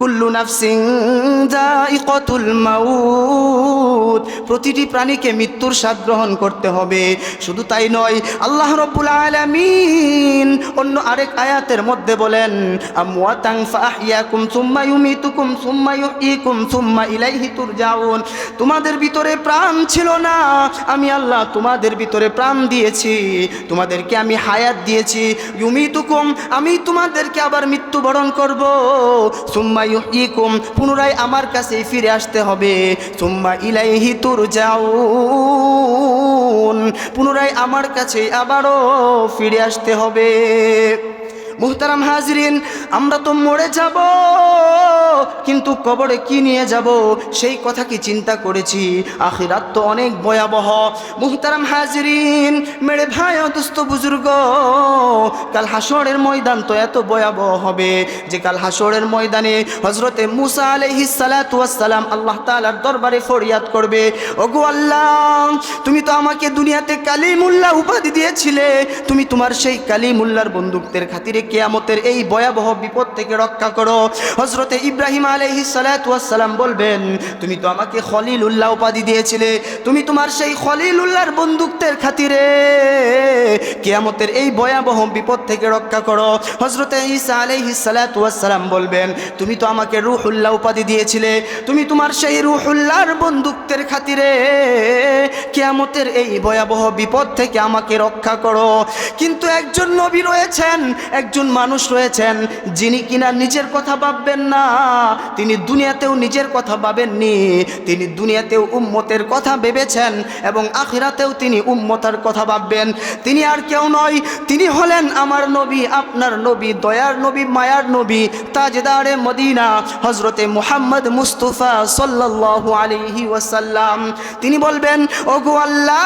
কুল্লু নাফসিং মাউত। প্রতিটি প্রাণীকে মৃত্যুর স্বাদ গ্রহণ করতে হবে। শুধু তাই নয়, আল্লাহ রব্বুল আলামিন অন্য আরেক আয়াতের মধ্যে বলেন আমওয়াতাং ফাহইয়াকুম সুম্মা ইউমিতুকুম সুম্মা ইউহয়িকুম সুম্মা ইলাইহি তুরজাউন। তোমাদের ভিতরে প্রাণ ছিল না। আমি আল্লাহ তোমাদের ভিতরে প্রাণ দিয়েছি। তোমাদেরকে আমি হায়াত দিয়েছি। ইউমিতুকুম, আমি তোমাদেরকে আবার মৃত্যুবরণ করব। সুম্মা ইউহয়িকুম পুনরায় আমার কাছেই ফিরে আসতে হবে। সুম্মা ইলাইহি তুরজাউন, পুনরায় আমার কাছে আবারও ফিরে আসতে হবে। মুহতারাম হাজরিন, আমরা তো মরে যাব, কিন্তু কবরে কি নিয়ে যাব? সেই কথা কি চিন্তা করেছি? আখিরাত তো অনেক ভয়াবহ। মুহতারাম হাজরিন, মেরে ভাই অদুস্ত বুজুর্গ, কাল হাসরের ময়দান তো এত ভয়াবহ হবে যে কাল হাসরের ময়দানে হজরতে মুসা সালাতু ওয়াসসালাম আল্লাহ তাআলার দরবারে ফরিয়াদ করবে। ওগো আল্লাহ, তুমি তো আমাকে দুনিয়াতে কালিমুল্লাহ উপাধি দিয়েছিলে। তুমি তোমার সেই কালিমুল্লাহর বন্দুকদের খাতিরে কেয়ামতের এই ভয়াবহ বিপদ থেকে রক্ষা করো। হজরতে ইব্রাহিম আলহি সালাম বলবেন, তুমি তো আমাকে খলিল উল্লাহ উপাধি দিয়েছিলে। তুমি তোমার সেই খলিল উল্লাহর বন্দুকদের খাতিরে কেয়ামতের এই ভয়াবহ বিপদ থেকে রক্ষা করো। হজরতে ঈসা আলহি সালাম বলবেন, তুমি তো আমাকে রুহুল্লাহ উপাধি দিয়েছিলে। তুমি তোমার সেই রুহুল্লাহর বন্দুকদের খাতিরে কেয়ামতের এই ভয়াবহ বিপদ থেকে আমাকে রক্ষা করো। কিন্তু একজন নবী রয়েছেন, একজন মানুষ রয়েছেন, যিনি কিনা নিজের কথা ভাববেন না। তিনি দুনিয়াতেও নিজের কথা ভাবেননি। তিনি দুনিয়াতেও উম্মতের কথা ভেবেছেন এবং আখিরাতেও তিনি উম্মতার কথা ভাববেন। তিনি আর কেউ নয়, তিনি হলেন আমার নবী, আপনার নবী, দয়ার নবী, মায়ার নবী, তাজদারে মদিনা হজরতে মুহাম্মদ মুস্তফা সাল্লাল্লাহু আলাইহি ওয়াসাল্লাম। তিনি বলবেন, ওগো আল্লাহ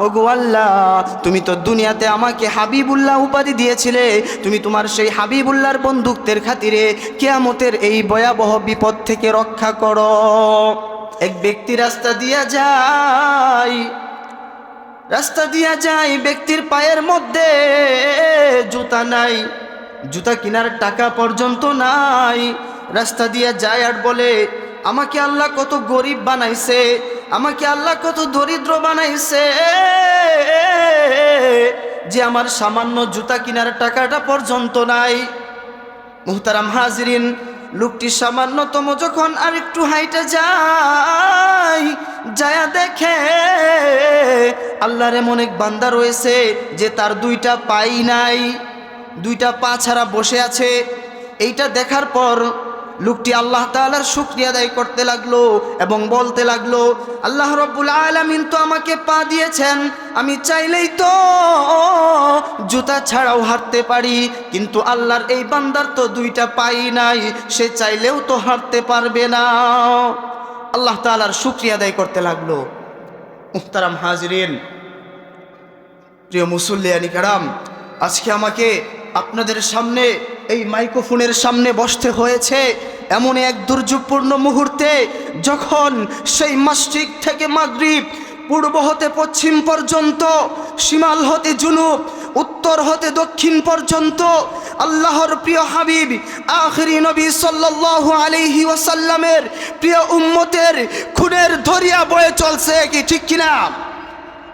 ওগো আল্লাহ, তুমি তো দুনিয়াতে আমাকে হাবিবুল্লাহ উপাধি দিয়েছিলে, তুমি তোমার সেই হাবিবুল্লাহর বন্দুকদের খাতিরে কেয়ামতের এই ভয়াবহ বিপদ থেকে রক্ষা করো। এক ব্যক্তি রাস্তা দিয়া যায়, রাস্তা দিয়া যায়, ব্যক্তির পায়ের মধ্যে জুতা নাই, জুতা কেনার টাকা পর্যন্ত নাই। রাস্তা দিয়া যায় আর বলে, আমাকে আল্লাহ কত গরিব বানাইছে, আমাকে আল্লাহ কত দরিদ্র বানাইছে। যে আমার সামান্য জুতা কেনার টাকাটা পর্যন্ত নাই। মুহতারাম হাজরিন, লোকটি সামান্যতম যখন আরেকটু হাইটে যায়, যায়া দেখে আল্লাহর এমন এক বান্দা রয়েছে যে তার দুইটা পাই নাই, দুইটা পা ছাড়া বসে আছে। এইটা দেখার পর লোকটি আল্লাহ তাআলার শুক্রিয়া আদায় করতে লাগল এবং বলতে লাগল, আল্লাহ রব্বুল আলামিন তো আমাকে পা দিয়েছেন, আমি চাইলেই তো জুতা ছাড়াও হাঁটতে পারি, কিন্তু আল্লাহর এই বান্দার তো দুইটা পাই নাই, সে চাইলেও তো হাঁটতে পারবে না। আল্লাহ তাআলার শুক্রিয়া আদায় করতে লাগল। মুহতারাম হাজরিন, প্রিয় মুসল্লিয়ানি কারাম আজকে আমাকে আপনাদের সামনে এই মাইক্রোফোনের সামনে বসতে হয়েছে এমন এক দুর্যোগপূর্ণ মুহূর্তে যখন সেই মাসিক থেকে মাগরিব পূর্ব হতে পশ্চিম পর্যন্ত সীমাল হতে জুনুব, উত্তর হতে দক্ষিণ পর্যন্ত আল্লাহর প্রিয় হাবিব, আখরি নবী সাল্লাল্লাহু আলাইহি ওয়াসাল্লামের প্রিয় উম্মতের খুনের ধরিয়া বয়ে চলছে কি ঠিক কিনা?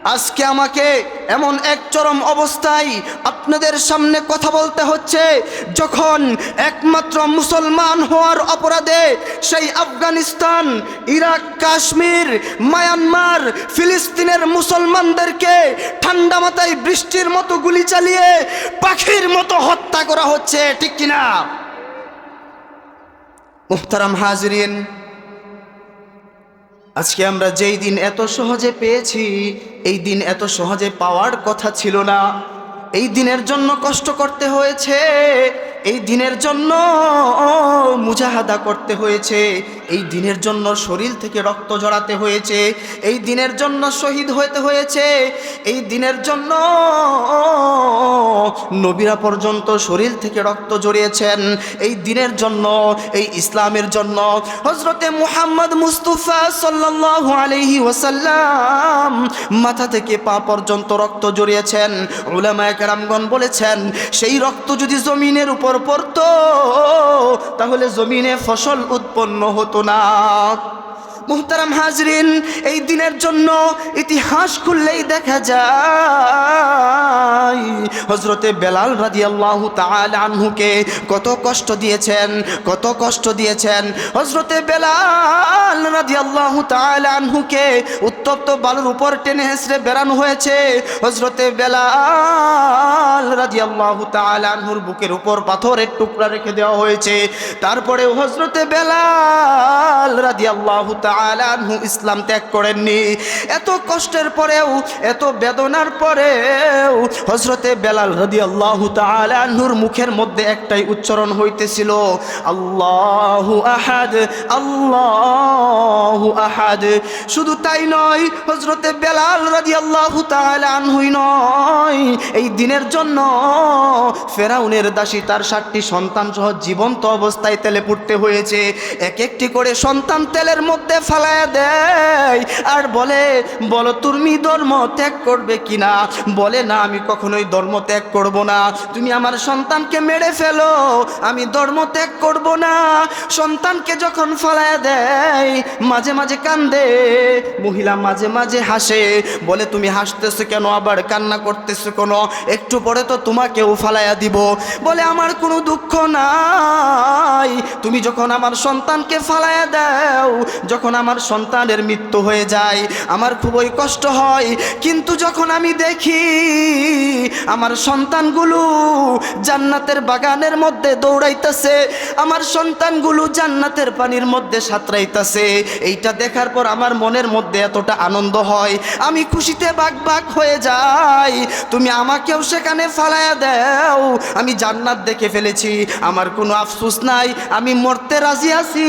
আজকে আমাকে এমন এক চরম অবস্থায় আপনাদের সামনে কথা বলতে হচ্ছে, যখন একমাত্র মুসলমান হওয়ার অপরাধে সেই আফগানিস্তান, ইরাক, কাশ্মীর, মায়ানমার, ফিলিস্তিনের মুসলমানদেরকে ঠান্ডা মাথায় বৃষ্টির মতো গুলি চালিয়ে পাখির মতো হত্যা করা হচ্ছে, ঠিক কিনা? মুহতারাম হাজরিন আজকে আমরা যেই দিন এত সহজে পেয়েছি, এই দিন এত সহজে পাওয়ার কথা ছিল না। এই দিনের জন্য কষ্ট করতে হয়েছে এই দিনের জন্য মুজাহাদা করতে হয়েছে। এই দিনের জন্য শরীর থেকে রক্ত জড়াতে হয়েছে। এই দিনের জন্য শহীদ হতে হয়েছে। এই দিনের জন্য নবীরা পর্যন্ত শরীর থেকে রক্ত জড়িয়েছেন এই দিনের জন্য, এই ইসলামের জন্য হজরতে মুহাম্মদ মুস্তফা সাল্লাল্লাহু আলাইহি ওয়াসাল্লাম মাথা থেকে পা পর্যন্ত রক্ত জড়িয়েছেন উলামায়ে কেরামগণ বলেছেন, সেই রক্ত যদি জমিনের উপর কাপড় পরত তাহলে জমিনে ফসল উৎপন্ন হতো না। মুহতারাম হাজরিন, এই দিনের জন্য ইতিহাস খুললেই দেখা যায়। হজরতে বেলাল রাজি আল্লাহ আনহুকে কত কষ্ট দিয়েছেন, কত কষ্ট দিয়েছেন। হজরতে বেলাল রাজি আল্লাহ আনহুকে উত্তপ্ত বালুর উপর টেনে হেসড়ে বেড়ানো হয়েছে। হজরতে বেলাল রাজি আল্লাহ আনহুর বুকের উপর পাথরের টুকরা রেখে দেওয়া হয়েছে। তারপরে হজরতে বেলাল রাজি আনহু ইসলাম ত্যাগ করেননি। এত কষ্টের পরেও, এত বেদনার পরেও হজরতে বেলাল রাদি আল্লাহ আনহুর মুখের মধ্যে একটাই উচ্চারণ হইতেছিল, আল্লাহু আহাদ আল্লাহু আহাদ। শুধু তাই নয় হজরতে বেলাল রাদি আল্লাহ আনহুই নয়, এই দিনের জন্য ফেরাউনের দাসী তার সাতটি সন্তান সহ জীবন্ত অবস্থায় তেলে পুড়তে হয়েছে। এক একটি করে সন্তান তেলের মধ্যে ফালায়া দেয়। আর বলে, বলো তুমি ধর্ম ত্যাগ করবে কিনা? বলে, না, আমি কখনোই ধর্ম ত্যাগ করব না। তুমি আমার সন্তানকে মেরে ফেলো, আমি ধর্ম ত্যাগ করব না। সন্তানকে যখন ফালায়া দেয়, মাঝে মাঝে কান্দে। মহিলা মাঝে মাঝে হাসে। বলে, তুমি হাসতেছো কেন? আবার কান্না করতেছো কেন? একটু পরে তো তোমাকেও ফালায়া দিব। বলে, আমার কোনো দুঃখ নাই। তুমি যখন আমার সন্তানকে ফালায়া দাও, যখন আমার সন্তানের মৃত্যু হয়ে যায়, আমার খুবই কষ্ট হয়। কিন্তু যখন আমি দেখি আমার সন্তানগুলো জান্নাতের বাগানের মধ্যে দৌড়াইতেছে, আমার সন্তানগুলো জান্নাতের পানির মধ্যে সাঁতরাইতেছে, এইটা দেখার পর আমার মনের মধ্যে এতটা আনন্দ হয়। আমি খুশিতে বাক বাক হয়ে যাই, তুমি আমাকেও সেখানে ফালায়া দাও। আমি জান্নাত দেখে ফেলেছি, আমার কোনো আফসোস নাই, আমি মরতে রাজি আছি।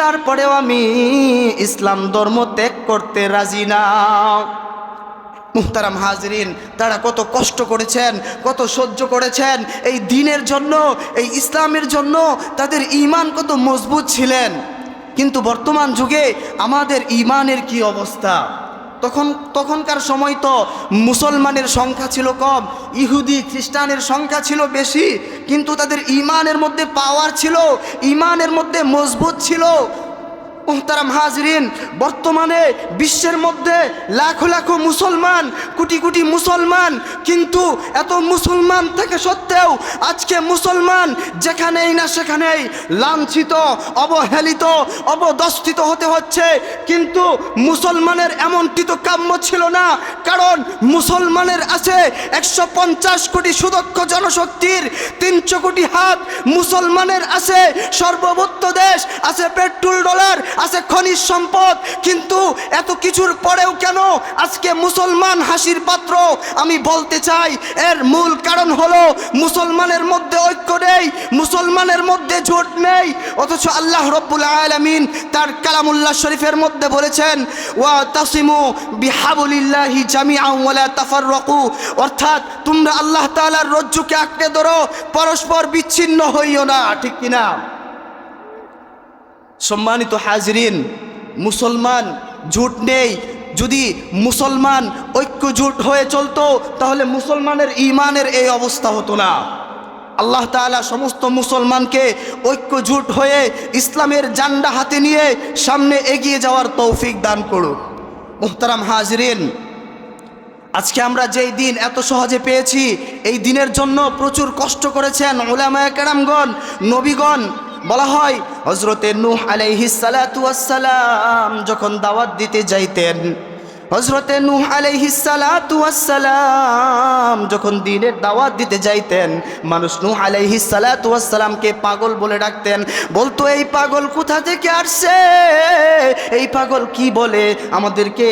তারপরেও আমি ইসলাম ধর্ম ত্যাগ করতে রাজি না। মুহতারাম হাজরিন, তারা কত কষ্ট করেছেন, কত সহ্য করেছেন, এই দিনের জন্য, এই ইসলামের জন্য তাদের ইমান কত মজবুত ছিলেন। কিন্তু বর্তমান যুগে আমাদের ইমানের কি অবস্থা? তখন, তখনকার সময় তো মুসলমানের সংখ্যা ছিল কম, ইহুদি, খ্রিস্টানের সংখ্যা ছিল বেশি, কিন্তু তাদের ইমানের মধ্যে পাওয়ার ছিল ইমানের মধ্যে মজবুত ছিল। মোহতারাম হাজরিন, বর্তমানে বিশ্বের মধ্যে লাখো লাখো মুসলমান, কোটি কোটি মুসলমান, কিন্তু এত মুসলমান থেকে সত্ত্বেও আজকে মুসলমান যেখানেই না সেখানেই লাঞ্ছিত, অবহেলিত, অবদস্থিত হতে হচ্ছে। কিন্তু মুসলমানের এমনটি তো কাম্য ছিল না, কারণ মুসলমানের আছে একশো পঞ্চাশ কোটি সুদক্ষ জনশক্তির, তিনশো কোটি হাত। মুসলমানের আছে সর্বভৌত্ব দেশ, আছে পেট্রোল ডলার আছে খনিজ সম্পদ, কিন্তু এত কিছুর পরেও কেন আজকে মুসলমান হাসির পাত্র? আমি বলতে চাই, এর মূল কারণ হলো মুসলমানের মধ্যে ঐক্য নেই, মুসলমানের মধ্যে জোট নেই। অথচ আল্লাহ রব্বুল আলামিন তার কালামুল্লাহ শরীফের মধ্যে বলেছেন, ওয়া তাসিমু বিহাবুলিল্লাহি জামিআন ওয়ালা তাফাররাকু। অর্থাৎ তোমরা আল্লাহ তাআলার রজ্জুকে আঁকড়ে ধরো, পরস্পর বিচ্ছিন্ন হইও না, ঠিক কিনা? সম্মানিত হাজরিন, মুসলমান জুট নেই। যদি মুসলমান ঐক্য হয়ে চলতো, তাহলে মুসলমানের ইমানের এই অবস্থা হতো না। আল্লাহ তাআলা সমস্ত মুসলমানকে ঐক্য জুট হয়ে ইসলামের জান্ডা হাতে নিয়ে সামনে এগিয়ে যাওয়ার তৌফিক দান করুক। মোহতারাম হাজরিন, আজকে আমরা যেই দিন এত সহজে পেয়েছি, এই দিনের জন্য প্রচুর কষ্ট করেছেন ওলামায় কেরামগণ, নবীগণ বলা হয় হজরতে নূহ আলাইহিস ওয়াসসালাম যখন দাওয়াত দিতে যাইতেন হজরতে নূহ ওয়াসসালাম যখন দিনের দাওয়াত দিতে যাইতেন, মানুষ নূহ ওয়াসসালামকে পাগল বলে ডাকতেন। বলতো, এই পাগল কোথা থেকে আসছে? এই পাগল কি বলে আমাদেরকে?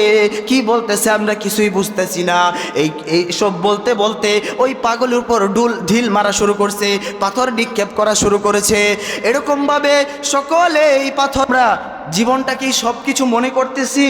কি বলতেছে আমরা কিছুই বুঝতেছি না। এই এই সব বলতে বলতে ওই পাগলের উপর ডুল, ঢিল মারা শুরু করছে, পাথর নিক্ষেপ করা শুরু করেছে। এরকমভাবে সকলে এই পাথররা জীবনটাকেই সব কিছু মনে করতেছি,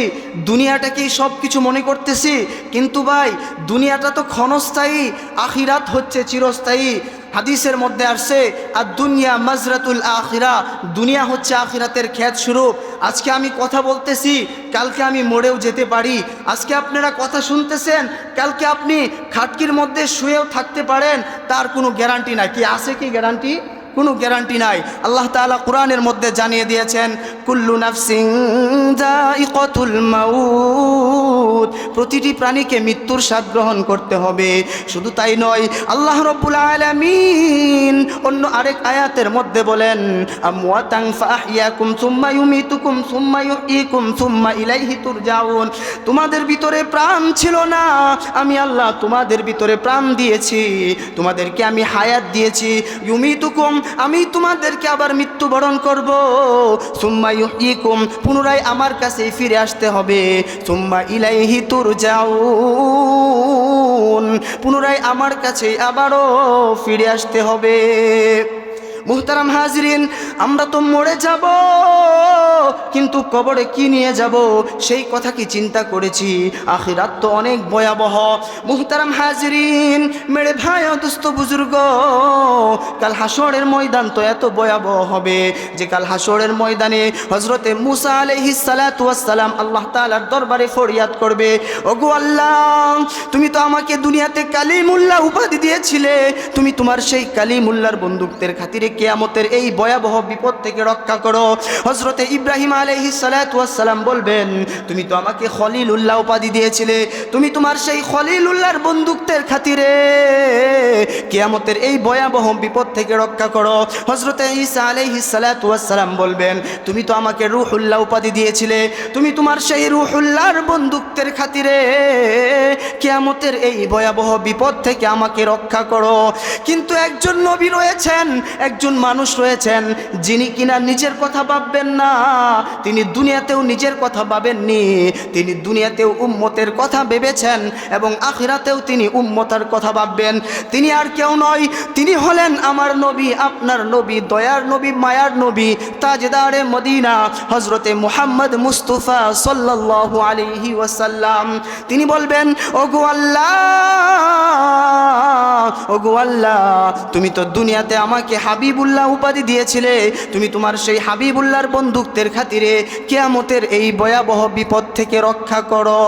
দুনিয়াটাকেই সব কিছু মনে করতেছি, কিন্তু ভাই, দুনিয়াটা তো ক্ষণস্থায়ী, আখিরাত হচ্ছে চিরস্থায়ী। হাদিসের মধ্যে আসছে আর দুনিয়া মাজরাতুল আখিরা দুনিয়া হচ্ছে আখিরাতের খ্যাত স্বরূপ। আজকে আমি কথা বলতেছি, কালকে আমি মরেও যেতে পারি। আজকে আপনারা কথা শুনতেছেন, কালকে আপনি খাটকির মধ্যে শুয়েও থাকতে পারেন, তার কোনো গ্যারান্টি নাই। কি আছে কি গ্যারান্টি কোনো গ্যারান্টি নাই। আল্লাহ তালা কোরআনের মধ্যে জানিয়ে দিয়েছেন কুল্লু নাফসিং প্রতিটি প্রাণীকে মৃত্যুর স্বাদ গ্রহণ করতে হবে। শুধু তাই নয়, আল্লাহ রব্বুল আলামিন অন্য আরেক আয়াতের মধ্যে বলেন সুম্মা তোমাদের ভিতরে প্রাণ ছিল না, আমি আল্লাহ তোমাদের ভিতরে প্রাণ দিয়েছি, তোমাদেরকে আমি হায়াত দিয়েছি। ইউমিতুকুম, আমি তোমাদেরকে আবার মৃত্যুবরণ করব। সুম্মা ইউহয়িকুম পুনরায় আমার কাছে ফিরে আসতে হবে। সুম্মা ইলাইহি তুরজাউন। পুনরায় আমার কাছে আবারও ফিরে আসতে হবে। মুহতারাম হাজরিন, আমরা তো মরে যাব, কিন্তু কবরে কি নিয়ে যাব? সেই কথা কি চিন্তা করেছি? আখিরাত তো অনেক ভয়াবহ। মুহতারাম হাজরিন, মেরে ভাই দুস্থ বুজুর্গ, কাল হাসরের ময়দান তো এত ভয়াবহ হবে যে কাল হাসরের ময়দানে হজরতে মুসা আলাইহিস সালাতু ওয়াস সালাম আল্লাহ তাআলার দরবারে ফরিয়াদ করবে। ওগো আল্লাহ, তুমি তো আমাকে দুনিয়াতে কালিমুল্লাহ উপাধি দিয়েছিলে। তুমি তোমার সেই কালিমুল্লার বন্দুকদের খাতিরে কেয়ামতের এই ভয়াবহ বিপদ থেকে রক্ষা করো। হজরতে ইব্রাহিম আলাইহিস সালাতু সালাম বলবেন, তুমি তো আমাকে খলিলুল্লাহ উপাধি দিয়েছিলে। তুমি তোমার সেই খলিলুল্লাহর বন্দুকদের খাতিরে কেয়ামতের এই ভয়াবহ বিপদ থেকে রক্ষা করো। হজরতে ঈসা আলাইহিস সালাতু সালাম বলবেন, তুমি তো আমাকে রুহুল্লাহ উপাধি দিয়েছিলে। তুমি তোমার সেই রুহুল্লাহর বন্দুকদের খাতিরে কেয়ামতের এই ভয়াবহ বিপদ থেকে আমাকে রক্ষা করো। কিন্তু একজন নবী রয়েছেন একজন মানুষ রয়েছেন, যিনি কিনা নিজের কথা ভাববেন না। তিনি দুনিয়াতেও নিজের কথা ভাবেননি। তিনি দুনিয়াতেও উম্মতের কথা ভেবেছেন এবং আখিরাতেও তিনি উম্মতার কথা ভাববেন। তিনি আর কেউ নয়, তিনি হলেন আমার নবী, আপনার নবী, দয়ার নবী, মায়ার নবী, তাজদারে মদিনা হজরতে মুহাম্মদ মুস্তফা সাল্লাল্লাহু আলাইহি ওয়াসাল্লাম। তিনি বলবেন, ওগো আল্লাহ ওগো আল্লাহ, তুমি তো দুনিয়াতে আমাকে হাবিবুল্লাহ উপাধি দিয়েছিলে, তুমি তোমার সেই হাবিবুল্লাহর বন্দুকদের খাতিরে কেয়ামতের এই ভয়াবহ বিপদ থেকে রক্ষা করো।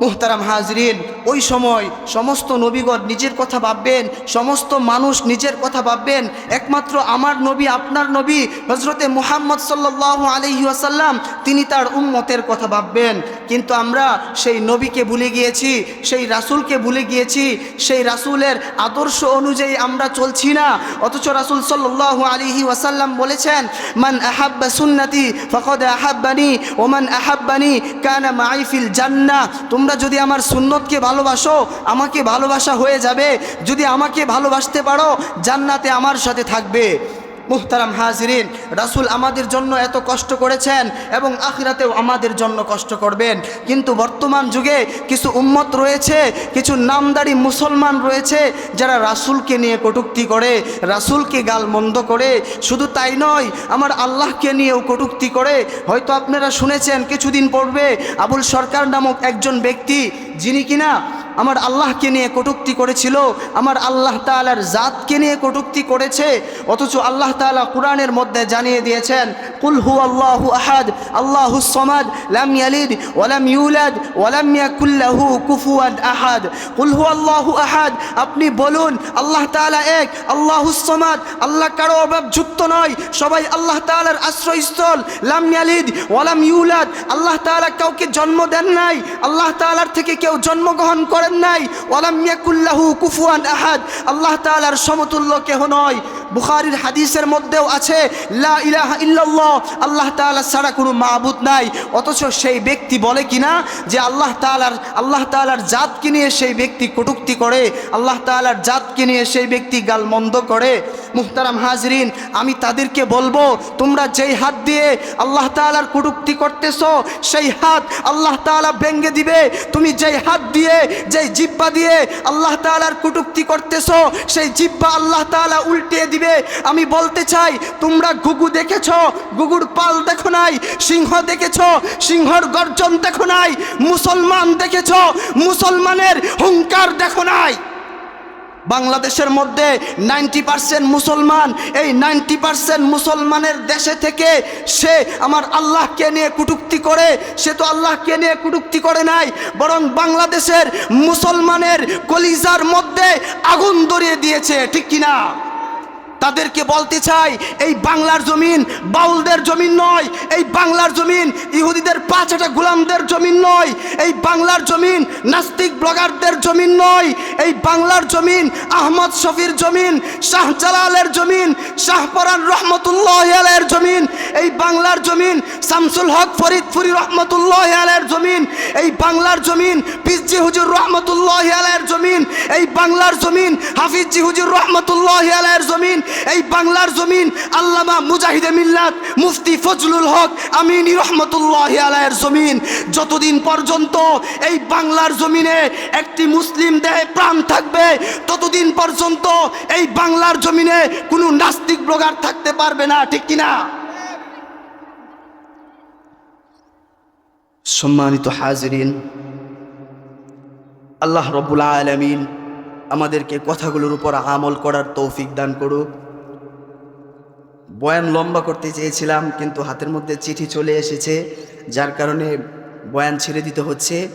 মুহতারাম হাজরিন, ওই সময় সমস্ত নবীগণ নিজের কথা ভাববেন, সমস্ত মানুষ নিজের কথা ভাববেন, একমাত্র আমার নবী, আপনার নবী হজরতে মুহাম্মদ সাল্লাহ আলহি আসাল্লাম তিনি তার উম্মতের কথা ভাববেন। কিন্তু আমরা সেই নবীকে ভুলে গিয়েছি, সেই রাসূলকে ভুলে গিয়েছি, সেই রাসূলের আদর্শ অনুযায়ী আমরা চলছি না। অথচ রাসূল সাল্লাহ আলিহি ওয়াসাল্লাম বলেছেন, মান আহাব্বা সুন্নতি ফকদ আহাব্বানি, ওমান আহাব্বানি কানা মাইফিল জান্না তোমরা যদি আমার সুন্নতকে ভালোবাসো, আমাকে ভালোবাসা হয়ে যাবে। যদি আমাকে ভালোবাসতে পারো, জান্নাতে আমার সাথে থাকবে। মুহতারাম হাজিরিন, রাসূল আমাদের জন্য এত কষ্ট করেছেন এবং আখিরাতেও আমাদের জন্য কষ্ট করবেন। কিন্তু বর্তমান যুগে কিছু উম্মত রয়েছে, কিছু নামদারি মুসলমান রয়েছে যারা রাসূলকে নিয়ে কটুক্তি করে, রাসূলকে গাল মন্দ করে। শুধু তাই নয়, আমার আল্লাহকে নিয়েও কটুক্তি করে। হয়তো আপনারা শুনেছেন, কিছুদিন পূর্বে আবুল সরকার নামক একজন ব্যক্তি, যিনি কিনা আমার আল্লাহকে নিয়ে কটুক্তি করেছিল, আমার আল্লাহ তালার জাতকে নিয়ে কটুক্তি করেছে, অথচ আল্লাহ তালা কোরআনের মধ্যে জানিয়ে দিয়েছেন কুলহু আল্লাহ আহাদ, আল্লাহু সমাদ, লাম ইয়ালিদ ওয়ালাম ইউলাদ ওয়ালাম ইয়াকুল্লাহু কুফুয়ান আহাদ। কুল হু আল্লাহু আহাদ, আপনি বলুন, আল্লাহ তাআলা এক, আল্লাহু সমাদ, আল্লাহ কারও অভাব যুক্ত নয়, সবাই আল্লাহ তাআলার আশ্রয়স্থল, লাম ইয়ালিদ ওয়ালাম ইউলাদ, আল্লাহ তাআলা কাউকে জন্ম দেন নাই, আল্লাহ তাআলার থেকে কেউ জন্মগ্রহণ করেন নাই। ওয়ালাম ইয়াকুল্লাহু কুফুয়ান আহাদ। আল্লাহ তাআলার সমতুল্য কেহ নয়। বুখারীর হাদিসের মধ্যেও আছে, লা ইলাহা ইল্লাল্লাহ। আল্লাহ তাআলা ছাড়া কোনো মাবুদ নাই। অথচ সেই ব্যক্তি বলে কিনা যে আল্লাহ তাআলার আল্লাহ তাআলার জাতকে নিয়ে সেই ব্যক্তি কটুক্তি করে, আল্লাহ তাআলার জাতকে নিয়ে সেই ব্যক্তি গালমন্দ করে। মুহতারাম হাজরিন, আমি তাদেরকে বলব, তোমরা যেই হাত দিয়ে আল্লাহ তাআলার কটুক্তি করতেছো, সেই হাত আল্লাহ তাআলা ভেঙ্গে দিবে। তুমি যেই হাত দিয়ে, যেই জিব্বা দিয়ে আল্লাহ তাআলার কটুক্তি করতেছো, সেই জিব্বা আল্লাহ তাআলা উল্টিয়ে দিবে। আমি বলতে চাই, তোমরা গুগু দেখেছ? গুগুর পাল দেখো নাই, সিংহ দেখেছ? সিংহর গর্জন দেখো নাই, মুসলমান দেখেছ? মুসলমানের হুঙ্কার দেখো নাই। বাংলাদেশের মধ্যে নাইনটি পারসেন্ট মুসলমান। এই নাইনটি পারসেন্ট মুসলমানের দেশে থেকে সে আমার আল্লাহকে নিয়ে কুটুক্তি করে, সে তো আল্লাহকে নিয়ে কুটুক্তি করে নাই, বরং বাংলাদেশের মুসলমানের কলিজার মধ্যে আগুন ধরিয়ে দিয়েছে, ঠিক কিনা? তাদেরকে বলতে চাই, এই বাংলার জমিন বাউলদের জমিন নয়, এই বাংলার জমিন ইহুদিদের পাঁচটা গোলামদের জমিন নয়, এই বাংলার জমিন নাস্তিক ব্লগারদের জমিন নয়, এই বাংলার জমিন আহমদ শফির জমিন শাহজালালের জমিন শাহপরান রহমতুল্লাহ আলের জমিন, এই বাংলার জমিন শামসুল হক ফরিদপুরি রহমতুল্লাহ আলের জমিন, এই বাংলার জমিন পিসজি হুজুর রহমতুল্লাহ আলের জমিন, এই বাংলার জমিন হাফিজি হুজুর রহমতুল্লাহ আলের জমিন এই বাংলার জমিন আল্লামা মুজাহিদে মিল্লাত মুফতি ফজলুল হক আমিনী রহমতুল্লাহ আলের জমিন। যতদিন পর্যন্ত এই বাংলার জমিনে একটি মুসলিম দেহে প্রাণ থাকবে, ততদিন পর্যন্ত এই বাংলার জমিনে কোনো নাস্তিক ব্লগার থাকতে পারবে না, ঠিক কিনা? সম্মানিত হাজরিন, আল্লাহ রব্বুল আলমিন আমাদেরকে কথাগুলোর উপর আমল করার তৌফিক দান করুক। বয়ান লম্বা করতে চেয়েছিলাম, কিন্তু হাতের মধ্যে চিঠি চলে এসেছে, যার কারণে বয়ান ছেড়ে দিতে হচ্ছে।